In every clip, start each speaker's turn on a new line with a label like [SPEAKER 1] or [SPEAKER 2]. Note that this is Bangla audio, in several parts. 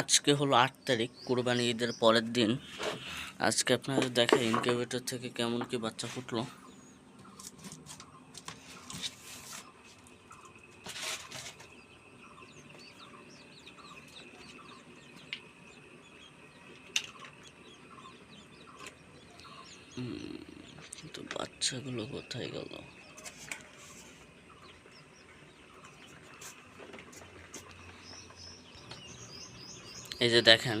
[SPEAKER 1] আজকে হলো আট তারিখ, কোরবানি ঈদের পরের দিন। আজকে আপনাদের দেখা ইনকিউবেটর থেকে কেমন কি বাচ্চা ফুটলো। কিন্তু বাচ্চাগুলো কোথায় গেল? এই যে দেখেন।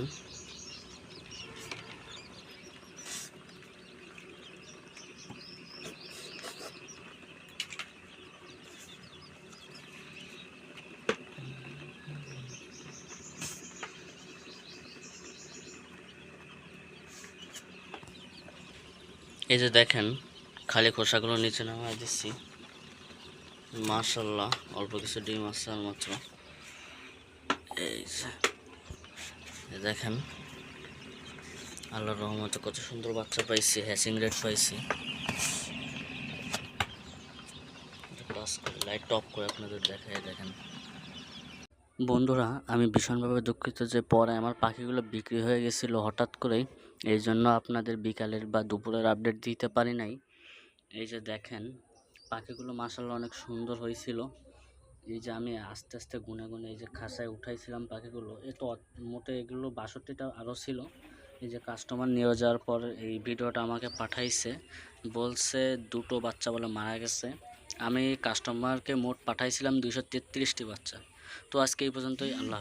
[SPEAKER 1] এই যে দেখেন, খালি খোসাগুলো নিচে নামায় দিচ্ছি। মাশাল্লাহ অল্প কিছু ডিম আছে আর মাত্র। এই যে। দেখেন, আল্লাহর রহমতে কত সুন্দর বাচ্চা পাইছি হ্যাচিং রেট পাইছি। লাইট টপ করে আপনাদের দেখায় দেখেন। বন্ধুরা, আমি ভীষণভাবে দুঃখিত যে পরে আমার পাখিগুলো বিক্রি হয়ে গেছিল হঠাৎ করেই, এই জন্য আপনাদের বিকালের বা দুপুরের আপডেট দিতে পারি নাই। এই যে দেখেন, পাখিগুলো মাসাল্লাহ অনেক সুন্দর হয়েছিল। এই যে আমি আস্তে আস্তে গুনে গুনে এই যে খাসায় উঠাইছিলাম পাখিগুলো, এ তো মোটে এগুলো বাষট্টিটা আরও ছিল। এই যে কাস্টমার নিয়ে যাওয়ার পর এই ভিডিওটা আমাকে পাঠাইছে। বলছে দুটো বাচ্চা বলে মারা গেছে। আমি কাস্টমারকে মোট পাঠাইছিলাম দুইশো তেত্রিশটি বাচ্চা। তো আজকে এই পর্যন্তই, আল্লাহ।